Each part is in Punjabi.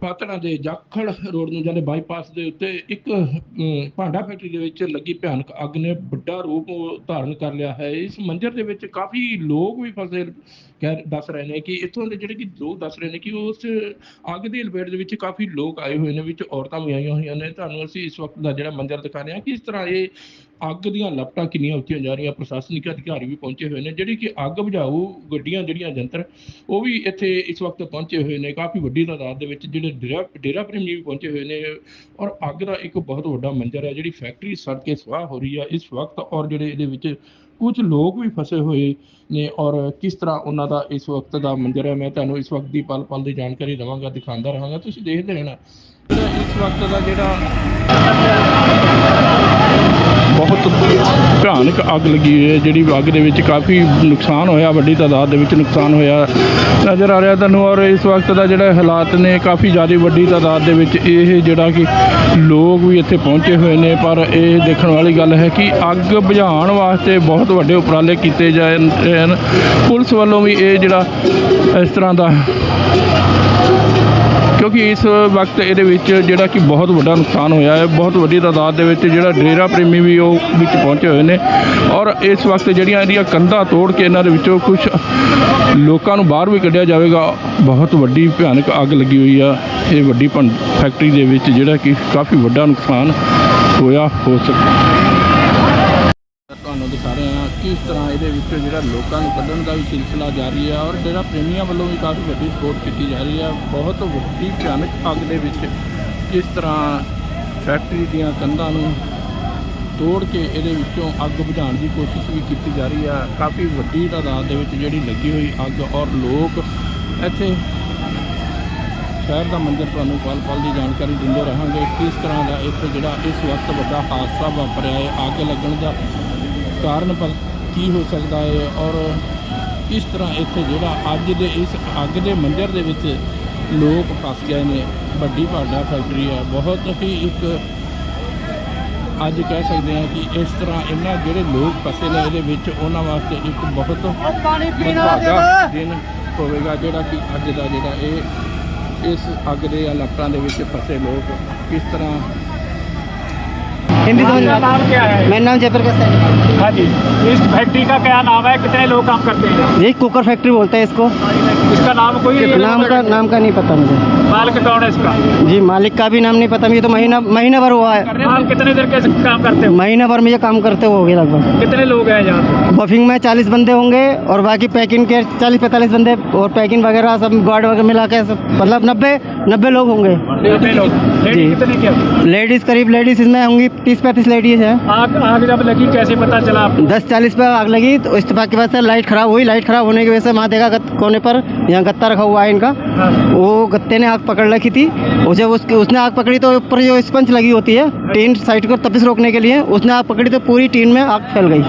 ਪਾਤੜਾ ਦੇ ਜਾਖੜ ਰੋਡ ਨੂੰ ਜਾਂਦੇ ਬਾਈਪਾਸ ਦੇ ਉੱਤੇ ਇੱਕ ਭਾਂਡਾ ਫੈਕਟਰੀ ਦੇ ਵਿੱਚ ਲੱਗੀ ਭਿਆਨਕ ਅੱਗ ਨੇ ਵੱਡਾ ਰੂਪ ਧਾਰਨ ਕਰ ਲਿਆ ਹੈ। ਇਸ ਮੰਜ਼ਰ ਦੇ ਵਿੱਚ ਕਾਫੀ ਲੋਕ ਵੀ ਫਸੇ ਕਹਿ ਦੱਸ ਰਹੇ ਨੇ ਕਿ ਇੱਥੋਂ ਦੇ ਜਿਹੜੇ ਕਿ ਲੋਕ ਦੱਸ ਰਹੇ ਨੇ ਕਿ ਉਸ ਅੱਗ ਦੀ ਲਪੇਟ ਦੇ ਵਿੱਚ ਕਾਫੀ ਲੋਕ ਆਏ ਹੋਏ ਨੇ, ਵਿੱਚ ਔਰਤਾਂ ਵੀ ਆਈਆਂ ਹੋਈਆਂ ਨੇ। ਤੁਹਾਨੂੰ ਅਸੀਂ ਇਸ ਵਕਤ ਦਾ ਜਿਹੜਾ ਮੰਜ਼ਰ ਦਿਖਾ ਰਹੇ ਹਾਂ ਕਿ ਇਸ ਤਰ੍ਹਾਂ ਇਹ ਅੱਗ ਦੀਆਂ ਲਪਟਾਂ ਕਿੰਨੀਆਂ ਉੱਚੀਆਂ ਜਾ ਰਹੀਆਂ, ਪ੍ਰਸ਼ਾਸਨਿਕ ਅਧਿਕਾਰੀ ਵੀ ਪਹੁੰਚੇ ਹੋਏ ਨੇ, ਜਿਹੜੀ ਕਿ ਅੱਗ ਬੁਝਾਊ ਗੱਡੀਆਂ, ਜਿਹੜੀਆਂ ਜੰਤਰ, ਉਹ ਵੀ ਇੱਥੇ ਇਸ ਵਕਤ ਪਹੁੰਚੇ ਹੋਏ ਨੇ, ਕਾਫੀ ਵੱਡੀ ਤਾਦਾਦ ਦੇ ਵਿੱਚ ਜਿਹੜੇ ਡੇਰਾ ਡੇਰਾ ਪ੍ਰੇਮੀ ਵੀ ਪਹੁੰਚੇ ਹੋਏ ਨੇ ਔਰ ਅੱਗ ਦਾ ਇੱਕ ਬਹੁਤ ਵੱਡਾ ਮੰਜ਼ਰ ਹੈ, ਜਿਹੜੀ ਫੈਕਟਰੀ ਸੜ ਕੇ ਸਵਾਹ ਹੋ ਰਹੀ ਹੈ ਇਸ ਵਕਤ ਔਰ ਜਿਹੜੇ ਇਹਦੇ ਵਿੱਚ ਕੁਝ ਲੋਕ ਵੀ ਫਸੇ ਹੋਏ ਨੇ ਔਰ ਕਿਸ ਤਰ੍ਹਾਂ ਉਹਨਾਂ ਦਾ ਇਸ ਵਕਤ ਦਾ ਮੰਜ਼ਰ ਹੈ? ਮੈਂ ਤੁਹਾਨੂੰ ਇਸ ਵਕਤ ਦੀ ਪਲ ਪਲ ਦੀ ਜਾਣਕਾਰੀ ਦਵਾਂਗਾ, ਦਿਖਾਉਂਦਾ ਰਹਾਂਗਾ। ਤੁਸੀਂ ਦੇਖਦੇ ਰਹਿਣਾ ਇਸ ਵਕਤ ਦਾ ਜਿਹੜਾ ਬਹੁਤ ਭਿਆਨਕ ਅੱਗ ਲੱਗੀ ਹੋਈ ਹੈ, ਜਿਹੜੀ ਅੱਗ ਦੇ ਵਿੱਚ ਕਾਫੀ ਨੁਕਸਾਨ ਹੋਇਆ, ਵੱਡੀ ਤਾਦਾਦ ਦੇ ਵਿੱਚ ਨੁਕਸਾਨ ਹੋਇਆ। ਨਜ਼ਰ ਆ ਰਿਹਾ ਤੁਹਾਨੂੰ ਔਰ ਇਸ ਵਕਤ ਦਾ ਜਿਹੜਾ ਹਾਲਾਤ ਨੇ, ਕਾਫੀ ਜ਼ਿਆਦਾ ਵੱਡੀ ਤਾਦਾਦ ਦੇ ਵਿੱਚ ਇਹ ਜਿਹੜਾ ਕਿ ਲੋਕ ਵੀ ਇੱਥੇ ਪਹੁੰਚੇ ਹੋਏ ਨੇ, ਪਰ ਇਹ ਦੇਖਣ ਵਾਲੀ ਗੱਲ ਹੈ ਕਿ ਅੱਗ ਬੁਝਾਉਣ ਵਾਸਤੇ ਬਹੁਤ ਵੱਡੇ ਉਪਰਾਲੇ ਕੀਤੇ ਜਾਣ। ਪੁਲਿਸ ਵੱਲੋਂ ਵੀ ਇਹ ਜਿਹੜਾ ਇਸ ਤਰ੍ਹਾਂ ਦਾ ਕਿਉਂਕਿ ਇਸ ਵਕਤ ਇਹਦੇ ਵਿੱਚ ਜਿਹੜਾ ਕਿ ਬਹੁਤ ਵੱਡਾ ਨੁਕਸਾਨ ਹੋਇਆ ਹੈ, ਬਹੁਤ ਵੱਡੀ ਤਾਦਾਦ ਦੇ ਵਿੱਚ ਜਿਹੜਾ ਡੇਰਾ ਪ੍ਰੇਮੀ ਵੀ ਉਹ ਵਿੱਚ ਪਹੁੰਚੇ ਹੋਏ ਨੇ ਔਰ ਇਸ ਵਕਤ ਜਿਹੜੀਆਂ ਇਹਦੀਆਂ ਕੰਧਾਂ ਤੋੜ ਕੇ ਇਹਨਾਂ ਦੇ ਵਿੱਚੋਂ ਕੁਝ ਲੋਕਾਂ ਨੂੰ ਬਾਹਰ ਵੀ ਕੱਢਿਆ ਜਾਵੇਗਾ, ਬਹੁਤ ਵੱਡੀ ਭਿਆਨਕ ਅੱਗ ਲੱਗੀ ਹੋਈ ਆ। ਇਹ ਵੱਡੀ ਭੰ, ਫੈਕਟਰੀ ਦੇ ਵਿੱਚ ਜਿਹੜਾ ਕਿ ਕਾਫੀ ਵੱਡਾ ਨੁਕਸਾਨ ਹੋਇਆ, ਹੋ ਸਕਦਾ ਤੁਹਾਨੂੰ ਦਿਖਾ ਰਹੇ ਹਾਂ ਕਿਸ ਤਰ੍ਹਾਂ ਇਹਦੇ ਵਿੱਚ ਜਿਹੜਾ ਲੋਕਾਂ ਨੂੰ ਕੱਢਣ ਦਾ ਵੀ ਸਿਲਸਿਲਾ ਜਾਰੀ ਹੈ ਔਰ ਡੇਰਾ ਪ੍ਰੇਮੀਆਂ ਵੱਲੋਂ ਵੀ ਕਾਫੀ ਵੱਡੀ ਸਪੋਰਟ ਕੀਤੀ ਜਾ ਰਹੀ ਹੈ। ਬਹੁਤ ਵੱਡੀ ਭਿਆਨਕ ਅੱਗ ਦੇ ਵਿੱਚ ਕਿਸ ਤਰ੍ਹਾਂ ਫੈਕਟਰੀ ਦੀਆਂ ਕੰਧਾਂ ਨੂੰ ਤੋੜ ਕੇ ਇਹਦੇ ਵਿੱਚੋਂ ਅੱਗ ਬੁਝਾਉਣ ਦੀ ਕੋਸ਼ਿਸ਼ ਵੀ ਕੀਤੀ ਜਾ ਰਹੀ ਹੈ। ਕਾਫੀ ਵੱਡੀ ਤਾਦਾਦ ਦੇ ਵਿੱਚ ਜਿਹੜੀ ਲੱਗੀ ਹੋਈ ਅੱਗ ਔਰ ਲੋਕ ਇੱਥੇ ਸ਼ਹਿਰ ਦਾ ਮੰਜ਼ਰ ਤੁਹਾਨੂੰ ਪਲ ਪਲ ਦੀ ਜਾਣਕਾਰੀ ਦਿੰਦੇ ਰਹਾਂਗੇ। ਕਿਸ ਤਰ੍ਹਾਂ ਦਾ ਇੱਥੇ ਜਿਹੜਾ ਇਸ ਵਕਤ ਵੱਡਾ ਹਾਦਸਾ ਵਾਪਰਿਆ ਹੈ, ਅੱਗ ਲੱਗਣ ਦਾ ਕਾਰਨ ਕੀ ਹੋ ਸਕਦਾ ਹੈ ਔਰ ਕਿਸ ਤਰ੍ਹਾਂ ਇੱਥੇ ਜਿਹੜਾ ਅੱਜ ਦੇ ਇਸ ਅੱਗ ਦੇ ਮੰਜ਼ਰ ਦੇ ਵਿੱਚ ਲੋਕ ਫਸ ਗਏ ਨੇ ਵੱਡੀ ਭਾਡਾ ਫੈਕਟਰੀ ਹੈ ਬਹੁਤ ਹੀ ਇੱਕ ਅੱਜ ਕਹਿ ਸਕਦੇ ਹਾਂ ਕਿ ਇਸ ਤਰ੍ਹਾਂ ਇਹਨਾਂ ਜਿਹੜੇ ਲੋਕ ਫਸੇ ਨੇ ਇਹਦੇ ਵਿੱਚ ਉਹਨਾਂ ਵਾਸਤੇ ਇੱਕ ਬਹੁਤ ਮੰਦਭਾਗਾ ਦਿਨ ਹੋਵੇਗਾ ਜਿਹੜਾ ਕਿ ਅੱਜ ਦਾ ਜਿਹੜਾ ਇਹ ਇਸ ਅੱਗ ਦੇ ਹਾਲਾਤਾਂ ਦੇ ਵਿੱਚ ਫਸੇ ਲੋਕ ਕਿਸ ਤਰ੍ਹਾਂ हिंदी समझ में नाम क्या है? मेरा नाम जयप्रकाश है। हाँ जी। इस फैक्ट्री का क्या नाम है? कितने लोग काम करते हैं? यही कुकर फैक्ट्री बोलते हैं इसको। इसका नाम कोई है? नाम का नाम का नहीं पता मुझे। मालिक कौन है इसका? जी मालिक का भी नाम नहीं पता मुझे तो महीना महीना भर हुआ है। आप कितने देर के काम करते हो? महीना भर में ये काम करते हुए हो गया लगभग। कितने लोग हैं यहाँ बफिंग में चालीस बंदे होंगे और बाकी पैकिंग के चालीस पैंतालीस बंदे और पैकिंग वगैरह सब गार्ड वगैरह मिला के सब मतलब नब्बे नब्बे लोग होंगे। लोग। जी। लेडीज़ करीब लेडीज़ इसमें होंगी तीस पैंतीस लेडीज़ हैं। आग आग जब लगी कैसे पता चला आपको? दस चालीस पे आग लगी तो इस्तीफा की वजह से लाइट खराब हुई। लाइट खराब होने की वजह से वहाँ देखा गत- कोने पर यहाँ गत्ता रखा हुआ है इनका। हाँ। वो गत्ते ने आग पकड़ रखी थी। और जब उसके उसने आग पकड़ी तो ऊपर जो स्पंज लगी होती है टीन साइड को तपिस रोकने के लिए उसने आग पकड़ी तो पूरी टीन में आग फैल गई।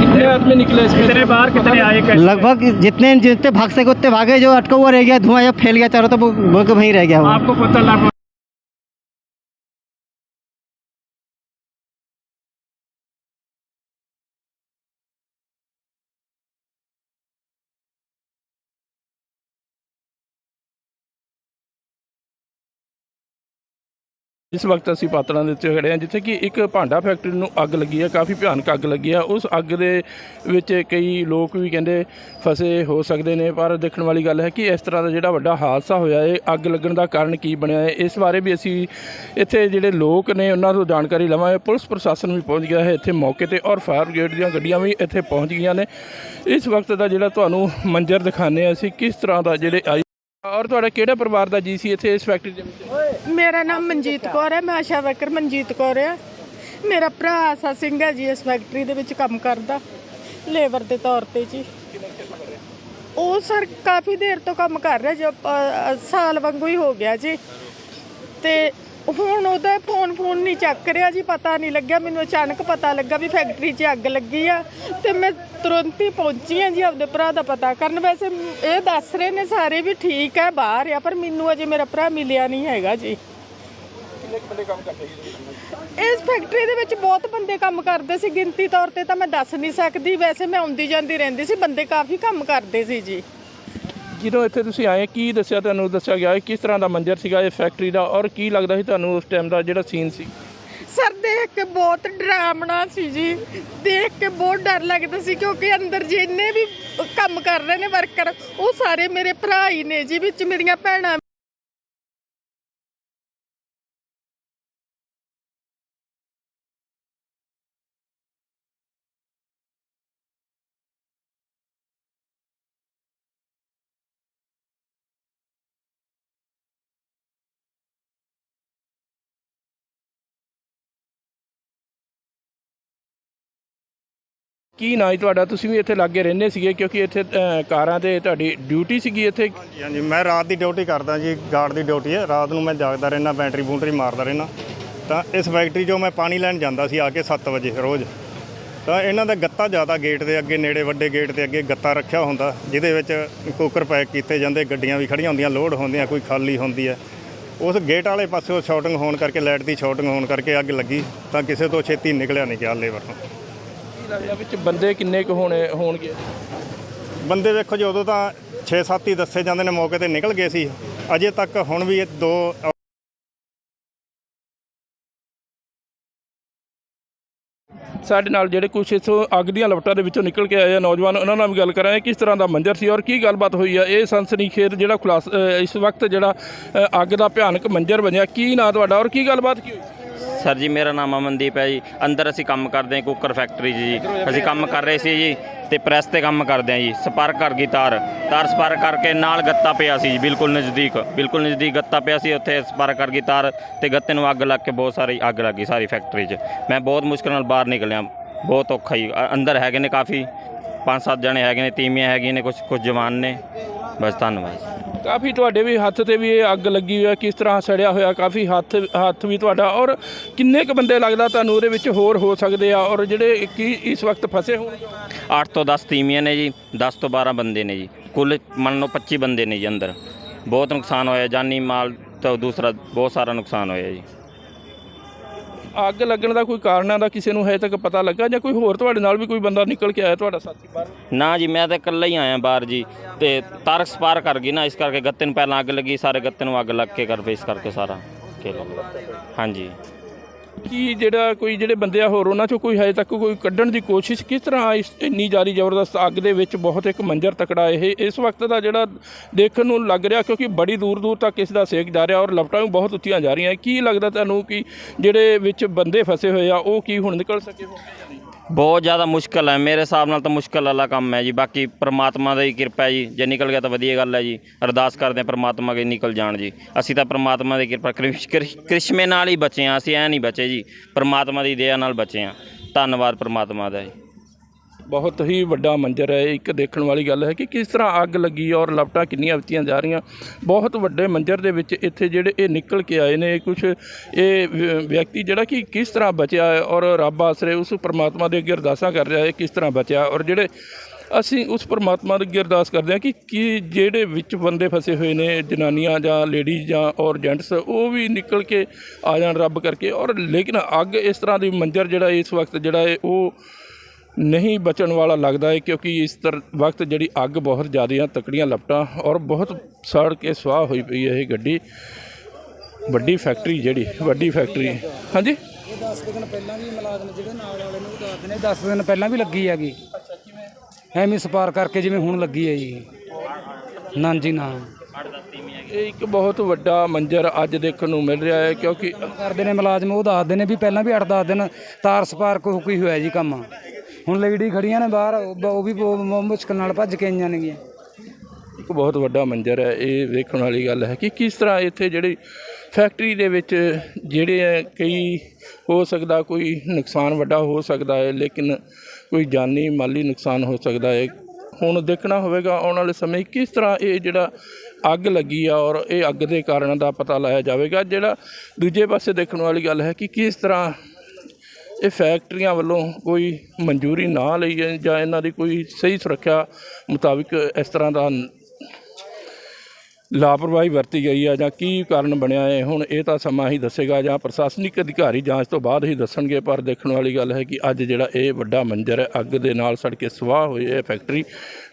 कितने आदमी निकले कितने बार कितने आए लगभग जितने जितने भाग सके उतने भागे जो अटका हुआ रह गया धुआँ जब फैल गया चारों तो वो वहीं रह गया आपको पता लगा। ਇਸ ਵਕਤ ਅਸੀਂ ਪਾਤੜਾਂ ਦੇ ਉੱਤੇ ਖੜੇ ਹਾਂ, ਜਿੱਥੇ ਕਿ ਇੱਕ ਭਾਂਡਾ ਫੈਕਟਰੀ ਨੂੰ ਅੱਗ ਲੱਗੀ ਹੈ ਕਾਫੀ ਭਿਆਨਕ ਅੱਗ ਲੱਗੀ ਹੈ ਉਸ ਅੱਗ ਦੇ ਵਿੱਚ ਕਈ ਲੋਕ ਵੀ ਕਹਿੰਦੇ ਫਸੇ ਹੋ ਸਕਦੇ ਨੇ, ਪਰ ਦੇਖਣ ਵਾਲੀ ਗੱਲ ਹੈ ਕਿ ਇਸ ਤਰ੍ਹਾਂ ਦਾ ਜਿਹੜਾ ਵੱਡਾ ਹਾਦਸਾ ਹੋਇਆ ਹੈ, ਅੱਗ ਲੱਗਣ ਦਾ ਕਾਰਨ ਕੀ ਬਣਿਆ ਹੈ? ਇਸ ਬਾਰੇ ਵੀ ਅਸੀਂ ਇੱਥੇ ਜਿਹੜੇ ਲੋਕ ਨੇ, ਉਹਨਾਂ ਤੋਂ ਜਾਣਕਾਰੀ ਲਵਾਂਗੇ। ਪੁਲਿਸ ਪ੍ਰਸ਼ਾਸਨ ਵੀ ਪਹੁੰਚ ਗਿਆ ਹੈ ਇੱਥੇ ਮੌਕੇ ਤੇ ਔਰ ਫਾਇਰ ਬ੍ਰਿਗੇਡ ਦੀਆਂ ਗੱਡੀਆਂ ਵੀ ਇੱਥੇ ਪਹੁੰਚ ਗਈਆਂ ਨੇ। ਇਸ ਵਕਤ ਦਾ ਜਿਹੜਾ ਤੁਹਾਨੂੰ ਮੰਜ਼ਰ ਦਿਖਾਣੇ ਆ ਅਸੀਂ, ਕਿਸ ਤਰ੍ਹਾਂ ਦਾ ਜਿਹੜੇ ਆਈ ਔਰ ਤੁਹਾਡਾ ਕਿਹੜਾ ਪਰਿਵਾਰ ਦਾ ਜੀ ਸੀ ਇੱਥੇ ਇਸ ਫੈਕਟਰੀ ਦੇ ਵਿੱਚ? ਮੇਰਾ ਨਾਮ ਮਨਜੀਤ ਕੌਰ ਹੈ, ਮੈਂ ਆਸ਼ਾ ਵਰਕਰ ਮਨਜੀਤ ਕੌਰ ਆ ਮੇਰਾ ਭਰਾ ਆਸਾ ਸਿੰਘ ਹੈ ਜੀ ਇਸ ਫੈਕਟਰੀ ਦੇ ਵਿੱਚ ਕੰਮ ਕਰਦਾ ਲੇਬਰ ਦੇ ਤੌਰ ਤੇ ਜੀ। ਉਹ ਸਰ ਕਾਫੀ ਦੇਰ ਤੋਂ ਕੰਮ ਕਰ ਰਿਹਾ, ਜੋ ਸਾਲ ਵਾਂਗੂ ਹੀ ਹੋ ਗਿਆ ਜੀ। ਤੇ ਹੁਣ ਉਹਦਾ ਫੋਨ ਫੋਨ ਨਹੀਂ ਚੱਕ ਰਿਹਾ ਜੀ ਪਤਾ ਨਹੀਂ ਲੱਗਿਆ। ਮੈਨੂੰ ਅਚਾਨਕ ਪਤਾ ਲੱਗਾ ਵੀ ਫੈਕਟਰੀ 'ਚ ਅੱਗ ਲੱਗੀ ਆ ਤੇ ਮੈਂ ਤੁਰੰਤ ਹੀ ਪਹੁੰਚੀ ਆ ਜੀ ਆਪਦੇ ਭਰਾ ਦਾ ਪਤਾ ਕਰਨ। ਵੈਸੇ ਇਹ ਦੱਸ ਰਹੇ ਨੇ ਸਾਰੇ ਵੀ ਠੀਕ ਹੈ ਬਾਹਰ ਆ ਪਰ ਮੈਨੂੰ ਅਜੇ ਮੇਰਾ ਭਰਾ ਮਿਲਿਆ ਨਹੀਂ ਹੈਗਾ ਜੀ? ਇਸ ਫੈਕਟਰੀ ਦੇ ਵਿੱਚ ਬਹੁਤ ਬੰਦੇ ਕੰਮ ਕਰਦੇ ਸੀ। ਗਿਣਤੀ ਤੌਰ ਤੇ ਤਾਂ ਮੈਂ ਦੱਸ ਨਹੀਂ ਸਕਦੀ। ਵੈਸੇ ਮੈਂ ਆਉਂਦੀ ਜਾਂਦੀ ਰਹਿੰਦੀ ਸੀ। ਬੰਦੇ ਕਾਫੀ ਕੰਮ ਕਰਦੇ ਸੀ ਜੀ। ਜਦੋਂ ਇੱਥੇ ਤੁਸੀਂ ਆਏ, ਕੀ ਦੱਸਿਆ ਤੁਹਾਨੂੰ? ਦੱਸਿਆ ਗਿਆ ਹੈ ਕਿਸ ਤਰ੍ਹਾਂ ਦਾ ਮੰਜ਼ਰ ਸੀਗਾ ਇਹ ਫੈਕਟਰੀ ਦਾ ਔਰ ਕੀ ਲੱਗਦਾ ਸੀ ਤੁਹਾਨੂੰ ਉਸ ਟਾਈਮ ਦਾ ਜਿਹੜਾ ਸੀਨ ਸੀ? ਸਰ, ਦੇਖ ਕੇ ਬਹੁਤ ਡਰਾਵਣਾ ਸੀ ਜੀ। ਦੇਖ ਕੇ ਬਹੁਤ ਡਰ ਲੱਗਦਾ ਸੀ ਕਿਉਂਕਿ ਅੰਦਰ ਜਿੰਨੇ ਵੀ ਕੰਮ ਕਰ ਰਹੇ ਨੇ ਵਰਕਰ ਉਹ ਸਾਰੇ ਮੇਰੇ ਭਰਾ ਹੀ ਨੇ ਜੀ, ਵਿੱਚ ਮੇਰੀਆਂ ਭੈਣਾਂ ਕੀ ਨਾਂ ਹੈ ਤੁਹਾਡਾ? ਤੁਸੀਂ ਵੀ ਇੱਥੇ ਲਾਗੇ ਰਹਿੰਦੇ ਸੀਗੇ ਕਿਉਂਕਿ ਇੱਥੇ ਅ, ਕਾਰਾਂ ਤੇ ਤੁਹਾਡੀ ਡਿਊਟੀ ਸੀਗੀ ਇੱਥੇ। ਹਾਂਜੀ ਹਾਂਜੀ ਮੈਂ ਰਾਤ ਦੀ ਡਿਊਟੀ ਕਰਦਾ ਜੀ ਗਾਰਡ ਦੀ ਡਿਊਟੀ ਹੈ। ਰਾਤ ਨੂੰ ਮੈਂ ਜਾਗਦਾ ਰਹਿਣਾ ਬੈਟਰੀ ਬੂਟਰੀ ਮਾਰਦਾ ਰਹਿਣਾ ਤਾਂ ਇਸ ਫੈਕਟਰੀ 'ਚੋਂ ਮੈਂ ਪਾਣੀ ਲੈਣ ਜਾਂਦਾ ਸੀ ਆ ਕੇ 7 ਵਜੇ ਰੋਜ਼। ਤਾਂ ਇਹਨਾਂ ਦਾ ਗੱਤਾ ਜ਼ਿਆਦਾ ਗੇਟ ਦੇ ਅੱਗੇ ਨੇੜੇ ਵੱਡੇ ਗੇਟ ਦੇ ਅੱਗੇ ਗੱਤਾ ਰੱਖਿਆ ਹੁੰਦਾ ਜਿਹਦੇ ਵਿੱਚ ਕੁੱਕਰ ਪੈਕ ਕੀਤੇ ਜਾਂਦੇ ਗੱਡੀਆਂ ਵੀ ਖੜੀਆਂ ਹੁੰਦੀਆਂ ਲੋਡ ਹੁੰਦੀਆਂ ਕੋਈ ਖਾਲੀ ਹੁੰਦੀ ਹੈ। ਉਸ ਗੇਟ ਵਾਲੇ ਪਾਸਿਓਂ ਸ਼ਾਰਟਿੰਗ ਹੋਣ ਕਰਕੇ ਲਾਈਟ ਦੀ ਸ਼ਾਰਟਿੰਗ ਹੋਣ ਕਰਕੇ ਅੱਗ ਲੱਗੀ ਤਾਂ ਕਿਸੇ ਤੋਂ ਛੇਤੀ ਨਿਕਲਿਆ ਨਹੀਂ ਗਿਆ ਲੇਬਰ ਤੋਂ ਲੱਗਦਾ ਵਿੱਚ ਬੰਦੇ ਕਿੰਨੇ ਕੁ ਹੋਣੇ ਹੋਣਗੇ? ਬੰਦੇ ਵੇਖੋ ਜੀ ਉਦੋਂ ਤਾਂ 6-7 ਹੀ ਦੱਸੇ ਜਾਂਦੇ ਨੇ ਮੌਕੇ ਤੇ ਨਿਕਲ ਗਏ ਸੀ। ਅਜੇ ਤੱਕ ਹੁਣ ਵੀ ਇਹ ਦੋ ਸਾਡੇ ਨਾਲ ਜਿਹੜੇ ਕੁਛ ਇਥੋਂ ਅੱਗ ਦੀਆਂ ਲਪਟਾਂ ਦੇ ਵਿੱਚੋਂ ਨਿਕਲ ਕੇ ਆਏ ਆ ਨੌਜਵਾਨ ਉਹਨਾਂ ਨਾਲ ਵੀ ਗੱਲ ਕਰਾਂਗੇ ਕਿਸ ਤਰ੍ਹਾਂ ਦਾ ਮੰਜ਼ਰ ਸੀ ਔਰ ਕੀ ਗੱਲਬਾਤ ਹੋਈ ਆ? ਇਹ ਸਨਸਨੀਖੇਜ਼ ਜਿਹੜਾ ਖੁਲਾਸ ਇਸ ਵਕਤ ਜਿਹੜਾ ਅੱਗ ਦਾ ਭਿਆਨਕ ਮੰਜ਼ਰ ਬਣਿਆ ਕੀ ਨਾਂ ਤੁਹਾਡਾ ਔਰ ਕੀ ਗੱਲਬਾਤ ਕੀ ਹੋਈ? ਸਰ ਜੀ, ਮੇਰਾ ਨਾਮ ਅਮਨਦੀਪ ਹੈ ਜੀ। ਅੰਦਰ ਅਸੀਂ ਕੰਮ ਕਰਦੇ ਹਾਂ ਕੁੱਕਰ ਫੈਕਟਰੀ 'ਚ ਜੀ। ਅਸੀਂ ਕੰਮ ਕਰ ਰਹੇ ਸੀ ਜੀ ਤੇ ਪ੍ਰੈਸ ਤੇ ਕੰਮ ਕਰਦੇ ਹਾਂ ਜੀ। ਸਪਾਰਕ ਕਰ ਗਈ ਤਾਰ। ਤਾਰ ਸਪਾਰਕ ਕਰਕੇ ਨਾਲ ਗੱਤਾ ਪਿਆ ਸੀ ਜੀ, ਬਿਲਕੁਲ ਨਜ਼ਦੀਕ। ਬਿਲਕੁਲ ਨਜ਼ਦੀਕ ਗੱਤਾ ਪਿਆ ਸੀ, ਉੱਥੇ ਸਪਾਰਕ ਕਰ ਗਈ ਤਾਰ ਤੇ ਗੱਤੇ ਨੂੰ ਅੱਗ ਲੱਗ ਕੇ ਬਹੁਤ ਸਾਰੀ ਅੱਗ ਲੱਗ ਗਈ ਸਾਰੀ ਫੈਕਟਰੀ 'ਚ। ਮੈਂ ਬਹੁਤ ਮੁਸ਼ਕਲ ਨਾਲ ਬਾਹਰ ਨਿਕਲਿਆ। ਬਹੁਤ ਔਖਾ ਹੀ ਅੰਦਰ ਹੈਗੇ ਨੇ ਕਾਫੀ। ਪੰਜ ਸੱਤ ਜਣੇ ਹੈਗੇ ਨੇ, ਤੀਵੀਆਂ ਹੈਗੀਆਂ ਨੇ ਕੁਝ ਕੁਝ ਜਵਾਨ ਨੇ। ਬਸ ਧੰਨਵਾਦ। ਜੀ। ਕਾਫੀ ਤੁਹਾਡੇ ਵੀ ਹੱਥ ਤੇ ਵੀ ਇਹ ਅੱਗ ਲੱਗੀ ਹੋਈ ਹੈ ਕਿਸ ਤਰ੍ਹਾਂ ਸੜਿਆ ਹੋਇਆ, ਕਾਫੀ ਹੱਥ ਹੱਥ ਵੀ ਤੁਹਾਡਾ, ਔਰ ਕਿੰਨੇ ਕੁ ਬੰਦੇ ਲੱਗਦਾ ਤੁਹਾਨੂੰ ਉਹਦੇ ਵਿੱਚ ਹੋਰ ਹੋ ਸਕਦੇ ਆ, ਔਰ ਜਿਹੜੇ ਕੀ ਇਸ ਵਕਤ ਫਸੇ ਹੋਣਗੇ 8 ਤੋਂ 10 ਤੀਮੀਆਂ ਨੇ ਜੀ 10 ਤੋਂ 12 ਬੰਦੇ ਨੇ ਜੀ, ਕੁੱਲ ਮੰਨ ਲਓ 25 ਬੰਦੇ ਨੇ ਜੀ ਅੰਦਰ। ਬਹੁਤ ਨੁਕਸਾਨ ਹੋਇਆ, ਜਾਨੀ ਮਾਲ ਤੋਂ ਦੂਸਰਾ ਬਹੁਤ ਸਾਰਾ ਨੁਕਸਾਨ ਹੋਇਆ ਜੀ। ਅੱਗ ਲੱਗਣ ਦਾ ਕੋਈ ਕਾਰਨਾਂ ਦਾ ਕਿਸੇ ਨੂੰ ਹਜੇ ਤੱਕ ਪਤਾ ਲੱਗਾ ਜਾਂ ਕੋਈ ਹੋਰ ਤੁਹਾਡੇ ਨਾਲ ਵੀ ਕੋਈ ਬੰਦਾ ਨਿਕਲ ਕੇ ਆਇਆ ਤੁਹਾਡਾ ਸਾਥੀ ਬਾਹਰ? ਨਾ ਜੀ, ਮੈਂ ਤਾਂ ਇਕੱਲਾ ਹੀ ਆਇਆ ਬਾਹਰ ਜੀ ਤੇ ਤਾਰਕ ਸਪਾਰ ਕਰ ਗਈ ਨਾ, ਇਸ ਕਰਕੇ ਗੱਤੇ ਨੂੰ ਪਹਿਲਾਂ ਅੱਗ ਲੱਗੀ, ਸਾਰੇ ਗੱਤੇ ਨੂੰ ਅੱਗ ਲੱਗ ਕੇ ਕਰ ਫੇਸ ਕਰਕੇ ਸਾਰਾ ਖੇਲ ਹਾਂਜੀ। ਕੀ ਜਿਹੜਾ ਕੋਈ ਜਿਹੜੇ ਬੰਦੇ ਆ ਹੋਰ ਉਹਨਾਂ ਚੋਂ ਕੋਈ ਹਜੇ ਤੱਕ ਕੋਈ ਕੱਢਣ ਦੀ ਕੋਸ਼ਿਸ਼ ਕਿਸ ਤਰ੍ਹਾਂ ਇਸ ਇੰਨੀ ਜਾਰੀ ਜ਼ਬਰਦਸਤ ਅੱਗ ਦੇ ਵਿੱਚ ਬਹੁਤ ਇੱਕ ਮੰਜ਼ਰ ਤਕੜਾ ਇਹ, ਇਸ ਵਕਤ ਦਾ ਜਿਹੜਾ ਦੇਖਣ ਨੂੰ ਲੱਗ ਰਿਹਾ ਕਿਉਂਕਿ ਬੜੀ ਦੂਰ ਦੂਰ ਤੱਕ ਇਸ ਦਾ ਸੇਕ ਜਾ ਰਿਹਾ ਔਰ ਲਪਟਾਂ ਵੀ ਬਹੁਤ ਉੱਚੀਆਂ ਜਾ ਰਹੀਆਂ। ਕੀ ਲੱਗਦਾ ਤੁਹਾਨੂੰ ਕਿ ਜਿਹੜੇ ਵਿੱਚ ਬੰਦੇ ਫਸੇ ਹੋਏ ਆ, ਉਹ ਕੀ ਹੁਣ ਨਿਕਲ ਸਕੇ ਹੋਣਗੇ ਜਾਂ ਨਹੀਂ? ਬਹੁਤ ਜ਼ਿਆਦਾ ਮੁਸ਼ਕਲ ਹੈ। ਮੇਰੇ ਹਿਸਾਬ ਨਾਲ ਤਾਂ ਮੁਸ਼ਕਲ ਵਾਲਾ ਕੰਮ ਹੈ ਜੀ। ਬਾਕੀ ਪ੍ਰਮਾਤਮਾ ਦੀ ਕਿਰਪਾ ਹੈ ਜੀ। ਜੇ ਨਿਕਲ ਗਿਆ ਤਾਂ ਵਧੀਆ ਗੱਲ ਹੈ ਜੀ। ਅਰਦਾਸ ਕਰਦੇ ਹਾਂ ਪ੍ਰਮਾਤਮਾ ਕੇ ਨਿਕਲ ਜਾਣ ਜੀ। ਅਸੀਂ ਤਾਂ ਪ੍ਰਮਾਤਮਾ ਦੀ ਕਿਰਪਾ ਕ੍ਰਿਸ਼- ਕ੍ਰਿਸ਼- ਕ੍ਰਿਸ਼ਮੇ ਨਾਲ ਹੀ ਬਚੇ ਹਾਂ। ਅਸੀਂ ਐ ਨਹੀਂ ਬਚੇ ਜੀ। ਪ੍ਰਮਾਤਮਾ ਦੀ ਦਇਆ ਨਾਲ ਬਚੇ ਹਾਂ। ਧੰਨਵਾਦ ਪ੍ਰਮਾਤਮਾ ਦਾ ਜੀ। ਬਹੁਤ ਹੀ ਵੱਡਾ ਮੰਜ਼ਰ ਹੈ। ਇੱਕ ਦੇਖਣ ਵਾਲੀ ਗੱਲ ਹੈ ਕਿ ਕਿਸ ਤਰ੍ਹਾਂ ਅੱਗ ਲੱਗੀ ਔਰ ਲਪਟਾਂ ਕਿੰਨੀਆਂ ਵਿੱਤੀਆਂ ਜਾ ਰਹੀਆਂ। ਬਹੁਤ ਵੱਡੇ ਮੰਜ਼ਰ ਦੇ ਵਿੱਚ ਇੱਥੇ ਜਿਹੜੇ ਇਹ ਨਿਕਲ ਕੇ ਆਏ ਨੇ ਕੁਝ ਇਹ ਵਿ- ਵਿਅਕਤੀ ਜਿਹੜਾ ਕਿ ਕਿਸ ਤਰ੍ਹਾਂ ਬਚਿਆ ਹੈ ਔਰ ਰੱਬ ਆਸਰੇ ਉਸ ਪਰਮਾਤਮਾ ਦੇ ਅੱਗੇ ਅਰਦਾਸਾਂ ਕਰ ਰਿਹਾ ਹੈ ਕਿਸ ਤਰ੍ਹਾਂ ਬਚਿਆ ਔਰ ਜਿਹੜੇ ਅਸੀਂ ਉਸ ਪਰਮਾਤਮਾ ਦੇ ਅੱਗੇ ਅਰਦਾਸ ਕਰਦੇ ਹਾਂ ਕਿ ਕੀ ਜਿਹੜੇ ਵਿੱਚ ਬੰਦੇ ਫਸੇ ਹੋਏ ਨੇ, ਜਨਾਨੀਆਂ ਜਾਂ ਲੇਡੀਜ਼ ਜਾਂ ਔਰ ਜੈਂਟਸ ਉਹ ਵੀ ਨਿਕਲ ਕੇ ਆ ਜਾਣ ਰੱਬ ਕਰਕੇ। ਔਰ ਲੇਕਿਨ ਅੱਗ ਇਸ ਤਰ੍ਹਾਂ ਦੀ ਮੰਜ਼ਰ ਜਿਹੜਾ ਇਸ ਵਕਤ ਜਿਹੜਾ ਹੈ, ਉਹ ਨਹੀਂ ਬਚਣ ਵਾਲਾ ਲੱਗਦਾ ਹੈ ਕਿਉਂਕਿ ਇਸ ਤਰ ਵਕਤ ਜਿਹੜੀ ਅੱਗ ਬਹੁਤ ਜ਼ਿਆਦੀਆਂ ਤਕੜੀਆਂ ਲਪਟਾਂ ਔਰ ਬਹੁਤ ਸੜ ਕੇ ਸਵਾਹ ਹੋਈ ਪਈ ਹੈ ਇਹ ਗੱਡੀ। ਵੱਡੀ ਫੈਕਟਰੀ ਜਿਹੜੀ ਵੱਡੀ ਫੈਕਟਰੀ। ਹਾਂਜੀ? 10 ਦਿਨ ਪਹਿਲਾਂ ਵੀ ਮੁਲਾਜ਼ਮ ਜਿਹੜੇ ਨਾਲ ਵਾਲੇ ਨੂੰ ਦੱਸਦੇ ਨੇ 10 ਦਿਨ ਪਹਿਲਾਂ ਵੀ ਲੱਗੀ ਹੈਗੀ। ਐਵੇਂ ਸਪਾਰ ਕਰਕੇ ਜਿਵੇਂ ਹੁਣ ਲੱਗੀ ਹੈ ਜੀ। ਨਾ ਜੀ ਨਾ। ਇਹ ਇੱਕ ਬਹੁਤ ਵੱਡਾ ਮੰਜ਼ਰ ਅੱਜ ਦੇਖਣ ਨੂੰ ਮਿਲ ਰਿਹਾ ਹੈ ਕਿਉਂਕਿ ਕਰਦੇ ਨੇ ਮੁਲਾਜ਼ਮ ਉਹ ਦੱਸਦੇ ਨੇ ਵੀ ਪਹਿਲਾਂ ਵੀ 8-10 ਦਿਨ ਤਾਰ ਸਪਾਰਕ ਹੋ ਕੋਈ ਹੋਇਆ ਜੀ ਕੰਮ। ਹੁਣ ਲੇਡੀ ਖੜੀਆਂ ਨੇ ਬਾਹਰ, ਉਹ ਉਹ ਵੀ ਬਹੁਤ ਮੁਸ਼ਕਲ ਨਾਲ ਭੱਜ ਕੇ ਆਈਆਂ ਨੇਗੀਆਂ। ਇੱਕ ਬਹੁਤ ਵੱਡਾ ਮੰਜ਼ਰ ਹੈ, ਇਹ ਵੇਖਣ ਵਾਲੀ ਗੱਲ ਹੈ ਕਿ ਕਿਸ ਤਰ੍ਹਾਂ ਇੱਥੇ ਜਿਹੜੀ ਫੈਕਟਰੀ ਦੇ ਵਿੱਚ ਜਿਹੜੇ ਹੈ ਕਈ ਹੋ ਸਕਦਾ ਕੋਈ ਨੁਕਸਾਨ ਵੱਡਾ ਹੋ ਸਕਦਾ ਹੈ, ਲੇਕਿਨ ਕੋਈ ਜਾਨੀ ਮਾਲੀ ਨੁਕਸਾਨ ਹੋ ਸਕਦਾ ਹੈ। ਹੁਣ ਦੇਖਣਾ ਹੋਵੇਗਾ, ਆਉਣ ਵਾਲੇ ਸਮੇਂ ਕਿਸ ਤਰ੍ਹਾਂ ਇਹ ਜਿਹੜਾ ਅੱਗ ਲੱਗੀ ਆ ਔਰ ਇਹ ਅੱਗ ਦੇ ਕਾਰਨ ਦਾ ਪਤਾ ਲਾਇਆ ਜਾਵੇਗਾ। ਜਿਹੜਾ ਦੂਜੇ ਪਾਸੇ ਦੇਖਣ ਵਾਲੀ ਗੱਲ ਹੈ ਕਿ ਕਿਸ ਤਰ੍ਹਾਂ ਇਹ ਫੈਕਟਰੀਆਂ ਵੱਲੋਂ ਕੋਈ ਮਨਜ਼ੂਰੀ ਨਾ ਲਈ ਜਾਂ ਇਹਨਾਂ ਦੀ ਕੋਈ ਸਹੀ ਸੁਰੱਖਿਆ ਮੁਤਾਬਿਕ ਇਸ ਤਰ੍ਹਾਂ ਦਾ ਲਾਪਰਵਾਹੀ ਵਰਤੀ ਗਈ ਆ ਜਾਂ ਕੀ ਕਾਰਨ ਬਣਿਆ ਹੈ ਹੁਣ ਇਹ ਤਾਂ ਸਮਾਂ ਹੀ ਦੱਸੇਗਾ ਜਾਂ ਪ੍ਰਸ਼ਾਸਨਿਕ ਅਧਿਕਾਰੀ ਜਾਂਚ ਤੋਂ ਬਾਅਦ ਹੀ ਦੱਸਣਗੇ, ਪਰ ਦੇਖਣ ਵਾਲੀ ਗੱਲ ਹੈ ਕਿ ਅੱਜ ਜਿਹੜਾ ਇਹ ਵੱਡਾ ਮੰਜ਼ਰ ਹੈ, ਅੱਗ ਦੇ ਨਾਲ ਸੜ ਕੇ ਸਵਾਹ ਹੋਈ ਹੈ ਫੈਕਟਰੀ,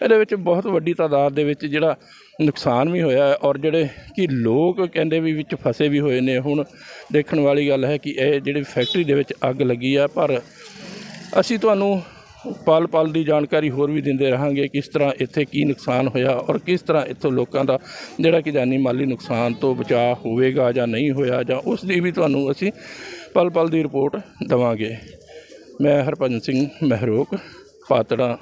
ਇਹਦੇ ਵਿੱਚ ਬਹੁਤ ਵੱਡੀ ਤਾਦਾਦ ਦੇ ਵਿੱਚ ਜਿਹੜਾ ਨੁਕਸਾਨ ਵੀ ਹੋਇਆ ਹੈ ਔਰ ਜਿਹੜੇ ਕਿ ਲੋਕ ਕਹਿੰਦੇ ਵੀ ਵਿੱਚ ਫਸੇ ਵੀ ਹੋਏ ਨੇ, ਹੁਣ ਦੇਖਣ ਵਾਲੀ ਗੱਲ ਹੈ ਕਿ ਇਹ ਜਿਹੜੀ ਫੈਕਟਰੀ ਦੇ ਵਿੱਚ ਅੱਗ ਲੱਗੀ ਆ, ਪਰ ਅਸੀਂ ਤੁਹਾਨੂੰ ਪਲ ਪਲ ਦੀ ਜਾਣਕਾਰੀ ਹੋਰ ਵੀ ਦਿੰਦੇ ਰਹਾਂਗੇ ਕਿਸ ਤਰ੍ਹਾਂ ਇੱਥੇ ਕੀ ਨੁਕਸਾਨ ਹੋਇਆ ਔਰ ਕਿਸ ਤਰ੍ਹਾਂ ਇੱਥੋਂ ਲੋਕਾਂ ਦਾ ਜਿਹੜਾ ਕਿ ਜਾਨੀ ਮਾਲੀ ਨੁਕਸਾਨ ਤੋਂ ਬਚਾਅ ਹੋਵੇਗਾ ਜਾਂ ਨਹੀਂ ਹੋਇਆ ਜਾਂ ਉਸ ਦੀ ਵੀ ਤੁਹਾਨੂੰ ਅਸੀਂ ਪਲ ਪਲ ਦੀ ਰਿਪੋਰਟ ਦਵਾਂਗੇ। ਮੈਂ ਹਰਭਜਨ ਸਿੰਘ ਮਹਿਰੋਕ, ਪਾਤੜਾ